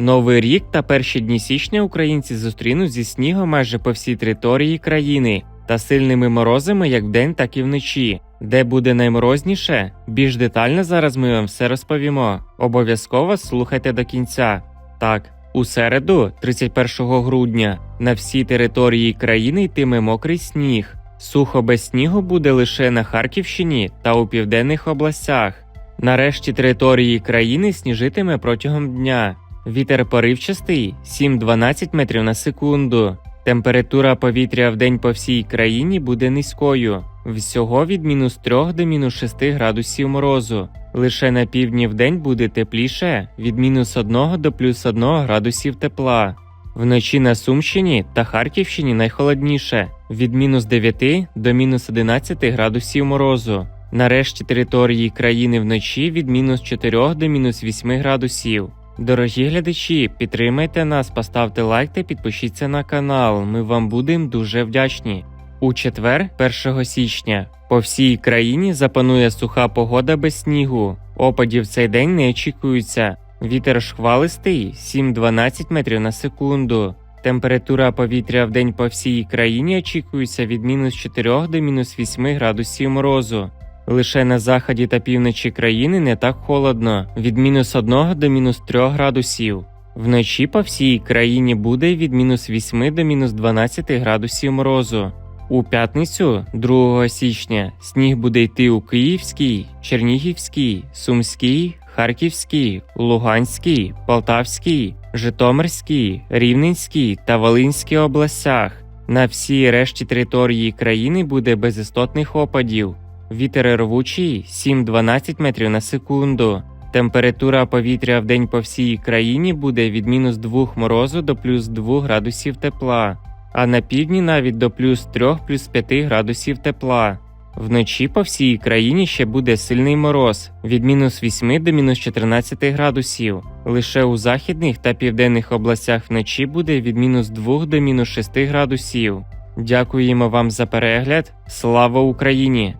Новий рік та перші дні січня українці зустрінуть зі снігом майже по всій території країни та сильними морозами як вдень, так і вночі. Де буде найморозніше? Більш детально зараз ми вам все розповімо. Обов'язково слухайте до кінця. Так, у середу, 31 грудня, на всій території країни йтиме мокрий сніг. Сухо без снігу буде лише на Харківщині та у південних областях. Нарешті території країни сніжитиме протягом дня. Вітер поривчастий 7-12 метрів на секунду. Температура повітря в день по всій країні буде низькою, всього від мінус 3 до мінус 6 градусів морозу. Лише на півдні в день буде тепліше від мінус 1 до плюс 1 градусів тепла. Вночі на Сумщині та Харківщині найхолодніше від мінус 9 до мінус 11 градусів морозу. Нарешті території країни вночі від мінус 4 до мінус 8 градусів. Дорогі глядачі, підтримайте нас, поставте лайк та підпишіться на канал. Ми вам будемо дуже вдячні. У четвер, 1 січня, по всій країні запанує суха погода без снігу. Опадів цей день не очікується. Вітер шквалистий 7-12 метрів на секунду. Температура повітря в день по всій країні очікується від мінус 4 до мінус 8 градусів морозу. Лише на заході та півночі країни не так холодно від мінус 1 до мінус 3 градусів. Вночі по всій країні буде від мінус 8 до мінус 12 градусів морозу. У п'ятницю, 2 січня, сніг буде йти у Київській, Чернігівській, Сумській, Харківській, Луганській, Полтавській, Житомирській, Рівненській та Волинській областях. На всій решті території країни буде без істотних опадів. Вітер рвучий 7-12 метрів на секунду. Температура повітря в день по всій країні буде від мінус 2 морозу до плюс 2 градусів тепла, а на півдні навіть до плюс 3 плюс 5 градусів тепла. Вночі по всій країні ще буде сильний мороз від мінус 8 до мінус 14 градусів. Лише у західних та південних областях вночі буде від мінус 2 до мінус 6 градусів. Дякуємо вам за перегляд. Слава Україні!